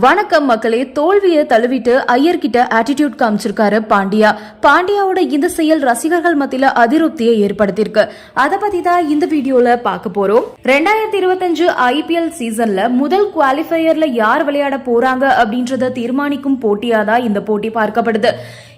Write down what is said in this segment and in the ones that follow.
வணக்கம் மக்களே தோல்வியை தழுவிட்டு ஐயர்கிட்ட ஆட்டிடியூட் காமிச்சிருக்காரு பாண்டியா. பாண்டியாவோட இந்த செயல் ரசிகர்கள் மத்தியில அதிருப்தியை ஏற்படுத்தியிருக்கு. அதை பத்தி தான் இந்த வீடியோல பார்க்க போறோம். ரெண்டாயிரத்தி இருபத்தஞ்சு ஐபிஎல் சீசன்ல முதல் குவாலிஃபயர்ல யார் விளையாட போறாங்க அப்படின்றத தீர்மானிக்கும் போட்டியா தான் இந்த போட்டி பார்க்கப்படுது.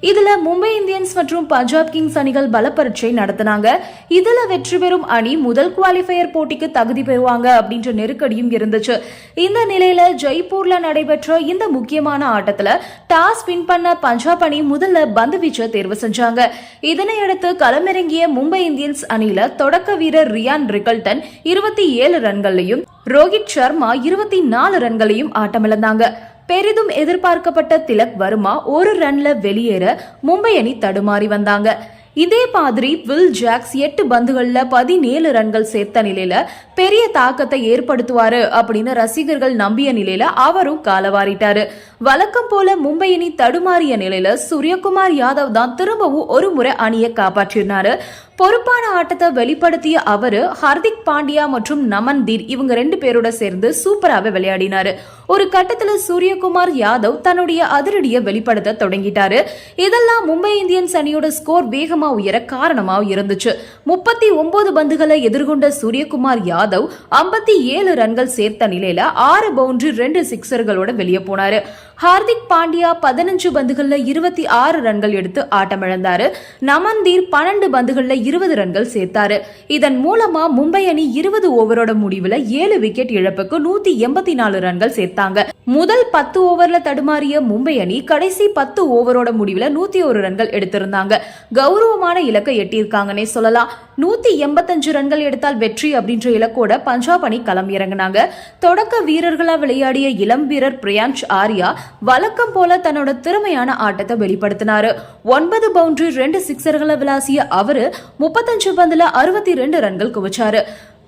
இதுல மும்பை இந்தியன்ஸ் மற்றும் பஞ்சாப் கிங்ஸ் அணிகள் பலப்பரீட்சை நடத்தினாங்க. இதுல வெற்றி பெறும் அணி முதல் குவாலிஃபயர் போட்டிக்கு தகுதி பெறுவாங்க அப்படின்ற நெருக்கடியும் இருந்துச்சு. இந்த நிலையில ஜெய்ப்பூர்ல நடைபெற்ற இந்த முக்கியமான ஆட்டத்துல டாஸ் வின் பண்ண பஞ்சாப் அணி முதல்ல பந்து வீச்ச தேர்வு செஞ்சாங்க. இதனையடுத்து களமிறங்கிய மும்பை இந்தியன்ஸ் அணியில தொடக்க வீரர் ரியான் ரிகல்டன் இருபத்தி ஏழு ரன்களையும் ரோஹித் சர்மா இருபத்தி நாலு ரன்களையும் ஆட்டமிழந்தாங்க. பெரிதும் எதிர்பார்க்கப்பட்ட திலக் வர்மா ஒரு ரன்ல வெளியேற மும்பை அணி தடுமாறி வந்தாங்க. இதே மாதிரி வில் ஜாக்ஸ் எட்டு பந்துகளில் பதினேழு ரன்கள் சேர்த்த நிலையில பெரிய தாக்கத்தை ஏற்படுத்துவாரு அப்படின்னு ரசிகர்கள் நம்பிய நிலையில அவரும் காலவாரிட்டாரு. வழக்கம் போல மும்பை அணி தடுமாறிய நிலையில சூரியகுமார் யாதவ் தான் திரும்பவும் ஒரு முறை அணியை காப்பாற்றினாரு. பொறுப்பான ஆட்டத்தை வெளிப்படுத்திய அவரு ஹர்திக் பாண்டியா மற்றும் நமன்தீர் இவங்க ரெண்டு பேரோட சேர்ந்து சூப்பராகவே விளையாடினாரு. ஒரு கட்டத்துல சூரியகுமார் யாதவ் தன்னுடைய அதிரடியை வெளிப்படுத்த தொடங்கிட்டாரு. இதெல்லாம் மும்பை இந்தியன்ஸ் அணியோட ஸ்கோர் வேகமா உயர காரணமா இருந்துச்சு. முப்பத்தி ஒன்பது பந்துகளை எதிர்கொண்ட சூரியகுமார் யாதவ் ஐம்பத்தி ஏழு ரன்கள் சேர்த்த நிலையில ஆறு பவுண்டரி ரெண்டு சிக்ஸர்களோட வெளியே போனாரு. ஹார்திக் பாண்டியா பதினஞ்சு பந்துகள்ல இருபத்தி ஆறு ரன்கள் எடுத்து ஆட்டமிழந்தாரு. நமன்தீர் பன்னெண்டு பந்துகள்ல இருபது ரன்கள் சேர்த்தாரு. இதன் மூலமா மும்பை அணி இருபது ஓவரோட முடிவுல ஏழு விக்கெட் இழப்புக்கு நூத்தி எண்பத்தி நாலு ரன்கள் சேர்த்தாங்க. முதல் பத்து ஓவர்ல தடுமாறிய மும்பை அணி கடைசி பத்து ஓவரோட முடிவுல நூத்தி ஒரு ரன்கள் எடுத்திருந்தாங்க. கௌரவமான இலக்கை எட்டியிருக்காங்கன்னே சொல்லலாம். நூத்தி எண்பத்தஞ்சு ரன்கள் எடுத்தால் வெற்றி அப்படின்ற இலக்கோட பஞ்சாப் அணி களம் இறங்கினாங்க. தொடக்க வீரர்களா விளையாடிய இளம் வீரர் பிரியான்ச் ஆர்யா வழக்கம் போல தன்னோட திறமையான ஆட்டத்தை வெளிப்படுத்தினாரு. ஒன்பது பவுண்டரி ரெண்டு சிக்ஸர்களை விளாசிய அவரு முப்பத்தஞ்சு பந்துல அறுபத்தி ரெண்டு ரன்கள் குவிச்சாரு.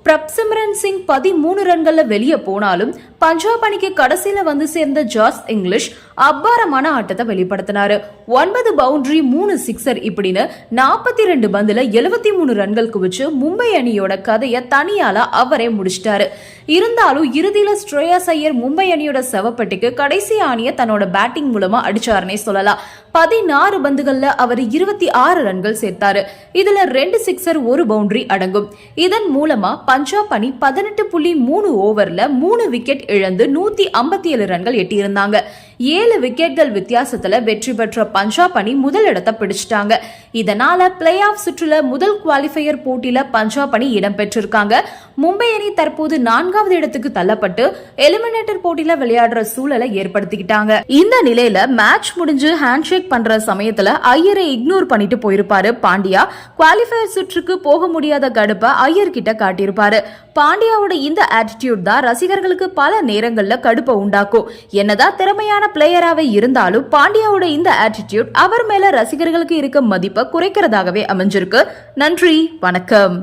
பிரப்சிம்ரன் சிங் பதிமூணு ரன்கள்ல வெளியே போனாலும் பஞ்சாப் அணிக்கு கடைசியில வந்து சேர்ந்த ஜாஸ் இங்கிலீஷ் அபாரமான ஆட்டத்தை வெளிப்படுத்தினாரு. ஒன்பது பவுண்டரி மூணு சிக்ஸர் இப்படின்னு நாற்பத்தி ரெண்டு பந்துல எழுபத்தி மூணு ரன்கள் குவிச்சு மும்பை அணியோட கதையை தனியால அவரே முடிச்சிட்டாரு. இருந்தாலும் இறுதியில ஸ்ரேயாஸ் ஐயர் மும்பை அணியோட செவப்பட்டிக்கு கடைசி ஆணியை தன்னோட பேட்டிங் மூலமா அடிச்சாருன்னே சொல்லலாம். பதினாறு பந்துகள்ல அவர் இருபத்தி ஆறு ரன்கள் சேர்த்தாரு. இதுல ரெண்டு சிக்ஸர் ஒரு பவுண்டரி அடங்கும். இதன் மூலமா பஞ்சாப் அணி பதினெட்டு புள்ளி மூணு ஓவர்ல மூணு விக்கெட் இழந்து நூத்தி ஐம்பத்தி ஏழு ரன்கள் எட்டியிருந்தாங்க. ஏழு விக்கெட்கள் வித்தியாசத்துல வெற்றி பெற்ற பஞ்சாப் அணி முதல் இடத்தை பிடிச்சிட்டாங்க. இதனால பிளே ஆஃப் சுற்றுல முதல் குவாலிஃபையர் போட்டியில பஞ்சாப் அணி இடம்பெற்றிருக்காங்க மும்பை அணி தற்போது நான்காவது இடத்துக்கு தள்ளப்பட்டு எலிமினேட்டர் போட்டியில விளையாடுற சூழலை ஏற்படுத்திக்கிட்டாங்க. இந்த நிலையில மேட்ச் முடிஞ்சு ஹேண்ட்ஷேக் பண்ற சமயத்துல ஐயரை இக்னோர் பண்ணிட்டு போயிருப்பாரு பாண்டியா. குவாலிஃபயர் சுற்றுக்கு போக முடியாத கடுப்பை ஐயர் கிட்ட காட்டியிருப்பாரு. பாண்டியாவோட இந்த ஆட்டிடியூட் தான் ரசிகர்களுக்கு பல நேரங்கள்ல கடுப்பை உண்டாக்கும். என்னதான் திறமையான பிளேயராவே இருந்தாலும் பாண்டியாவோட இந்த ஆட்டிடியூட் அவர் மேல ரசிகர்களுக்கு இருக்க மதிப்பை குறைக்கிறதாகவே அமைஞ்சிருக்கு. நன்றி வணக்கம்.